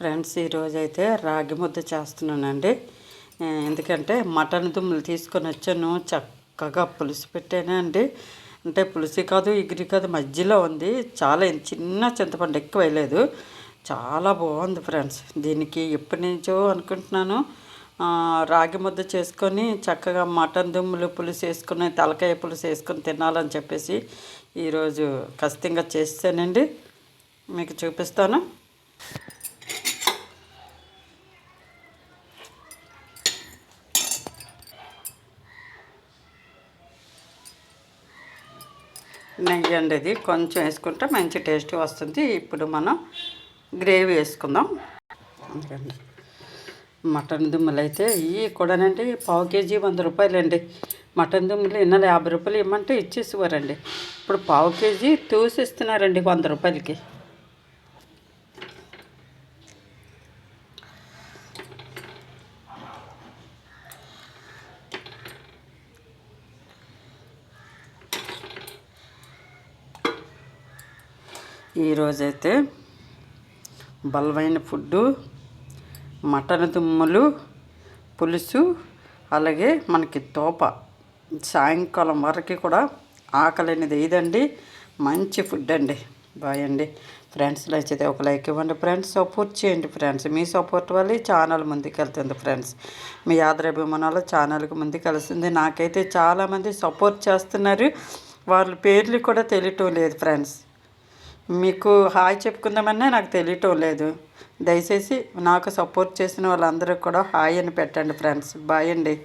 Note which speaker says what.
Speaker 1: Friends ఈరోజు అయితే రాగి ముద్ద చేస్తున్నానండి. ఎందుకంటే మటన్ దుమ్ములు తీసుకొని వచ్చాను. చక్కగా పులుసు పెట్టానండి అంటే పులుసు కాదు ఇగిరి కాదు మధ్యలో ఉంది. చాలా చిన్న చింతపండు ఎక్కువ వేయలేదు. చాలా బాగుంది ఫ్రెండ్స్. దీనికి ఎప్పటి నుంచో అనుకుంటున్నాను. రాగి ముద్ద చేసుకొని చక్కగా మటన్ దుమ్ములు పులుసు వేసుకుని తలకాయ పులుసు వేసుకొని తినాలని చెప్పేసి ఈరోజు ఖచ్చితంగా చేస్తానండి. మీకు చూపిస్తాను. నెయ్యి అండి ఇది కొంచెం వేసుకుంటే మంచి టేస్ట్ వస్తుంది. ఇప్పుడు మనం గ్రేవీ వేసుకుందాం. మటన్ దుమ్ములు అయితే ఇవి కూడానండి పావు కేజీ వంద రూపాయలండి. మటన్ దుమ్ములు ఇన్నల యాభై రూపాయలు ఇమ్మంటే ఇచ్చేసేవారండి ఇప్పుడు పావు కేజీ తూసిస్తున్నారండి వంద రూపాయలకి. ఈరోజైతే బలమైన ఫుడ్డు మటన్ దుమ్ములు పులుసు అలాగే మనకి తోప. సాయంకాలం వరకు కూడా ఆకలి అనేది ఇదండి మంచి ఫుడ్ అండి. బాయ్ అండి. ఫ్రెండ్స్ నచ్చితే ఒక లైక్ ఇవ్వండి ఫ్రెండ్స్. సపోర్ట్ చేయండి ఫ్రెండ్స్. మీ సపోర్ట్ వల్ల ఛానల్ ముందుకెళ్తుంది ఫ్రెండ్స్. మీ ఆదరాభిమానాలు ఛానల్కి ముందుకెళ్తుంది. నాకైతే చాలామంది సపోర్ట్ చేస్తున్నారు. వాళ్ళ పేర్లు కూడా తెలియటం లేదు ఫ్రెండ్స్. మీకు హాయ్ చెప్పుకుందామన్నా నాకు తెలియటం లేదు. దయచేసి నాకు సపోర్ట్ చేసిన వాళ్ళందరూ కూడా హాయ్ అని పెట్టండి ఫ్రెండ్స్. బాయ్ అండి.